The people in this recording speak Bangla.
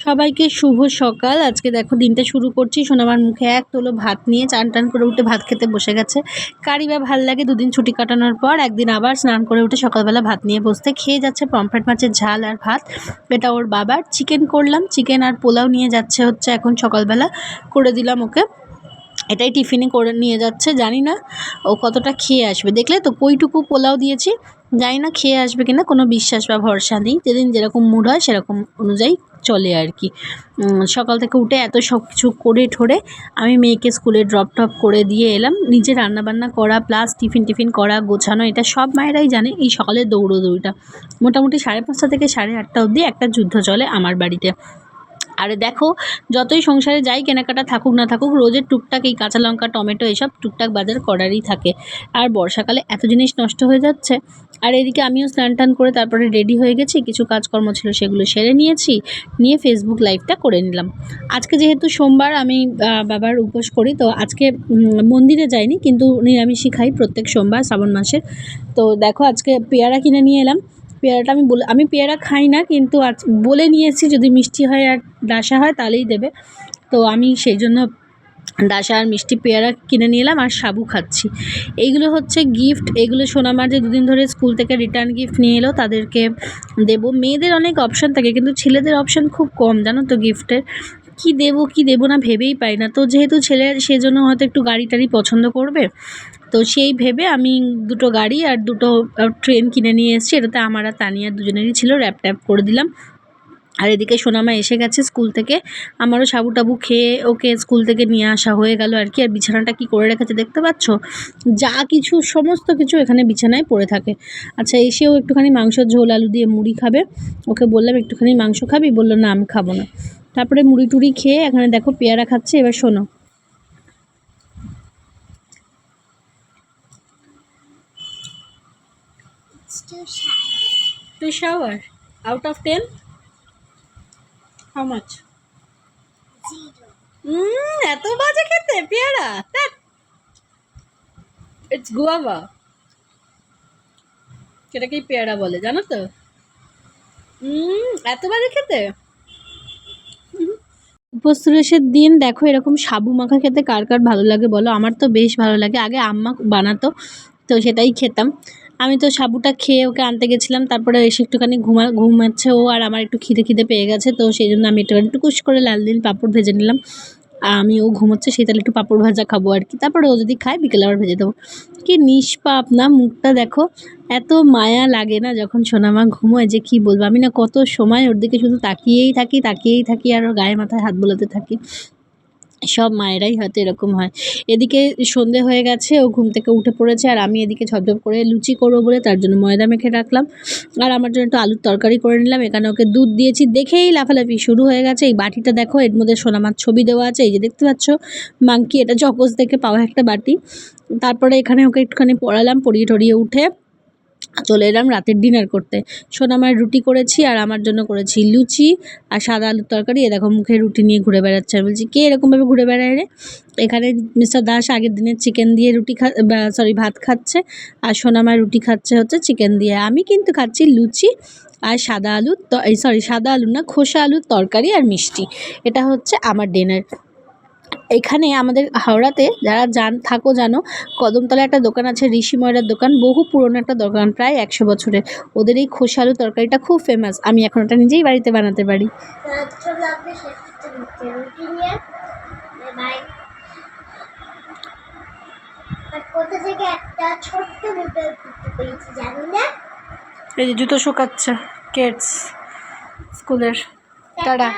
সবাইকে শুভ সকাল। আজকে দেখো দিনটা শুরু করছি। সোনামার মুখে এক তোলো ভাত নিয়ে চান টান করে উঠে ভাত খেতে বসে গেছে। কারি বা ভালো লাগে দুদিন ছুটি কাটানোর পর একদিন আবার স্নান করে উঠে সকালবেলা ভাত নিয়ে বসতে খেয়ে যাচ্ছে পমফ্রেট মাছের ঝাল আর ভাত। এটা ওর বাবার চিকেন করলাম। চিকেন আর পোলাও নিয়ে যাচ্ছে হচ্ছে এখন সকালবেলা। করে দিলাম ওকে। এটাই টিফিনে করে নিয়ে যাচ্ছে। জানি না ও কতটা খেয়ে আসবে। দেখলে তো কইটুকু পোলাও দিয়েছি। জানি না খেয়ে আসবে কিনা, কোনো বিশ্বাস বা ভরসা নেই। যেদিন যেরকম মুড হয় সেরকম অনুযায়ী চলে আর কি। সকাল থেকে উঠে এত সব কিছু করে ঠোরে আমি মেয়েকে স্কুলে ড্রপ টপ করে দিয়ে এলাম। নিজে রান্নাবান্না করা প্লাস টিফিন টিফিন করা, গোছানো, এটা সব মায়েরাই জানে এই সকালের দৌড়োদৌড়িটা। মোটামুটি সাড়ে পাঁচটা থেকে সাড়ে আটটা অবধি একটা যুদ্ধ চলে আমার বাড়িতে। আরে দেখো, যতই সংসারে যাই, কেনাকাটা থাকুক না থাকুক, রোজের টুকটাক এই কাঁচা লঙ্কা, টমেটো, এসব টুকটাক বাজার করারই থাকে। আর বর্ষাকালে এত জিনিস নষ্ট হয়ে যাচ্ছে। আর এদিকে আমিও স্নান টান করে তারপরে রেডি হয়ে গেছি, কিছু কাজকর্ম ছিল সেগুলো সেরে নিয়েছি, নিয়ে ফেসবুক লাইভটা করে নিলাম। আজকে যেহেতু সোমবার, আমি বাবার উপোস করি, তো আজকে মন্দিরে যাইনি, কিন্তু নিরামিষই খাই প্রত্যেক সোমবার, শ্রাবণ মাসের। তো দেখো, আজকে পেয়ারা কিনে নিয়ে এলাম। পেয়ারাটা আমি বলে, আমি পেয়ারা খাই না, কিন্তু আজ বলে নিয়েছি যদি মিষ্টি হয় আর ডাসা হয় তাহলেই দেবে। তো আমি সেই জন্য ডাসা আর মিষ্টি পেয়ারা কিনে নিয়ে এলাম আর সাবু খাচ্ছি। এইগুলো হচ্ছে গিফট এগুলো সোনামার যে দুদিন ধরে স্কুল থেকে রিটার্ন গিফট নিয়ে এলো, তাদেরকে দেবো। মেয়েদের অনেক অপশান থাকে, কিন্তু ছেলেদের অপশান খুব কম, জানো তো গিফটের কী দেবো কী দেবো না ভেবেই পাই না। তো যেহেতু ছেলে, সেজন্য হয়তো একটু গাড়ি টাড়ি পছন্দ করবে। তো সেই ভেবে আমি দুটো গাড়ি আর দুটো ট্রেন কিনে নিয়ে এসেছি। এটাতে আমার আর তানিয়া দুজনেরই ছিল র্যাপ ট্যাপ করে দিলাম। আর এদিকে সোনামা এসে গেছে স্কুল থেকে। আমারও সাবু টাবু খেয়ে ওকে স্কুল থেকে নিয়ে আসা হয়ে গেল আর কি। আর বিছানাটা কি করে রেখেছে দেখতে পাচ্ছ? যা কিছু, সমস্ত কিছু এখানে বিছানায় পড়ে থাকে। আচ্ছা এসেও একটুখানি মাংসের ঝোল আলু দিয়ে মুড়ি খাবে। ওকে বললাম, একটুখানি মাংস খাবি? বলল, না, আমি খাব না। তারপরে মুড়ি টুড়ি খেয়ে এখানে দেখো পেয়ারা খাচ্ছে, এবার শোনো. Two shower out of ten how এত বাজে খেতে, পেয়ারা? ইটস গুয়াভা সেটাকেই পেয়ারা বলে, জানো তো? হুম এত বাজে খেতে? উপস্তুরেশের দিন দেখো এরকম সাবু মাখা খেতে কার কার ভালো লাগে বলো? আমার তো বেশ ভালো লাগে। আগে আম্মা বানাতো, তো সেটাই খেতাম। আমি তো সাবুটা খেয়ে ওকে আনতে গেছিলাম, তারপরে এসে একটুখানি ঘুমা, ঘুমাচ্ছে ও আর আমার একটু খিদে খিদে পেয়ে গেছে, তো সেই জন্য আমি একটুখানি টুকুস করে লাল দিন পাঁপড় ভেজে নিলাম। আর আমি ও ঘুমোচ্ছে সেই তাহলে একটু পাঁপড় ভাজা খাব আর কি। তারপরে ও যদি খায়, বিকেলে আবার ভেজে দেবো। কি নিষ্পাপ না, মুখটা দেখো, এত মায়া লাগে না যখন সোনামা ঘুমোয় যে কি বলব। আমি না কত সময় ওর দিকে শুধু তাকিয়েই থাকি তাকিয়েই থাকি আর ওর গায়ে মাথায় হাত বোলাতে থাকি। সব মায়েরাই হয়তো এরকম হয়। এদিকে সন্ধে হয়ে গেছে, ও ঘুম থেকে উঠে পড়েছে আর আমি এদিকে ঝপঝপ করে লুচি করব বলে তার জন্য ময়দা মেখে রাখলাম। আর আমার জন্য একটু আলুর তরকারি করে নিলাম। এখানে ওকে দুধ দিয়েছি। দেখেই লাফালাফি শুরু হয়ে গেছে। এই বাটিটা দেখো, এর মধ্যে সোনামার ছবি দেওয়া আছে। এই যে দেখতে পাচ্ছ, মাংকি, এটা জকস দেখে পাওয়া একটা বাটি। তারপরে এখানে ওকে একটুখানি পড়ালাম, পড়িয়ে টড়িয়ে উঠে। চলে এলাম রাতের ডিনার করতে। সোনামার রুটি করেছি আর আমার জন্য করেছি লুচি আর সাদা আলুর তরকারি। এ দেখো মুখে রুটি নিয়ে ঘুরে বেড়াচ্ছে। আমি বলছি, কে এরকমভাবে ঘুরে বেড়ায় রে? এখানে মিস্টার দাস আগের দিনের চিকেন দিয়ে রুটি খা সরি ভাত খাচ্ছে আর সোনামার রুটি খাচ্ছে হচ্ছে চিকেন দিয়ে। আমি কিন্তু খাচ্ছি লুচি আর সাদা আলুর সরি সাদা আলু না, খোসা আলুর তরকারি আর মিষ্টি। এটা হচ্ছে আমার ডিনার এখানে আমাদের হাওড়াতে যারা জান থাকো জানো কদমতলা একটা দোকান আছে, ঋষি ময়রার দোকান, বহু পুরনো একটা দোকান, প্রায় একশো বছরের। ওদের এই খোসা আলু তরকারিটা খুব ফেমাস আমি এখন ওটা নিজেই বাড়িতে বানাতে পারি। এই যে জুতো শুকাচ্ছে কেটস স্কুলের। টাটা।